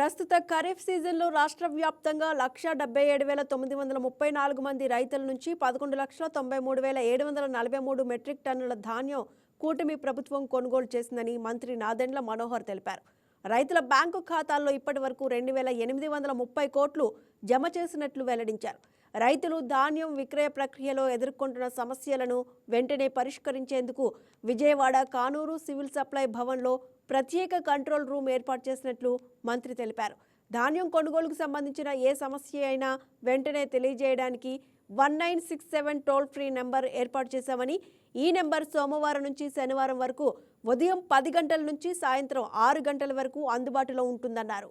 ప్రస్తుత ఖరీఫ్ సీజన్లో రాష్ట్ర వ్యాప్తంగా లక్ష డెబ్బై ఏడు వేల తొమ్మిది వందల ముప్పై నాలుగు మంది రైతుల నుంచి పదకొండు లక్షల తొంభై మూడు వేల ఏడు వందల నలభై మూడు మెట్రిక్ టన్నుల ధాన్యం కూటమి ప్రభుత్వం కొనుగోలు చేసిందని మంత్రి నాదెండ్ల మనోహర్ తెలిపారు. రైతుల బ్యాంకు ఖాతాల్లో ఇప్పటి వరకు రెండు వేల ఎనిమిది వందల ముప్పై కోట్లు జమ చేసినట్లు వెల్లడించారు. రైతులు ధాన్యం విక్రయ ప్రక్రియలో ఎదుర్కొంటున్న సమస్యలను వెంటనే పరిష్కరించేందుకు విజయవాడ కానూరు సివిల్ సప్లై భవన్లో ప్రత్యేక కంట్రోల్ రూమ్ ఏర్పాటు చేసినట్లు మంత్రి తెలిపారు. ధాన్యం కొనుగోలుకు సంబంధించిన ఏ సమస్య అయినా వెంటనే తెలియజేయడానికి one nine six seven toll free number ఏర్పాటు చేశామని ఈ నెంబర్ సోమవారం నుంచి శనివారం వరకు ఉదయం పది గంటల నుంచి సాయంత్రం ఆరు గంటల వరకు అందుబాటులో ఉంటుందన్నారు.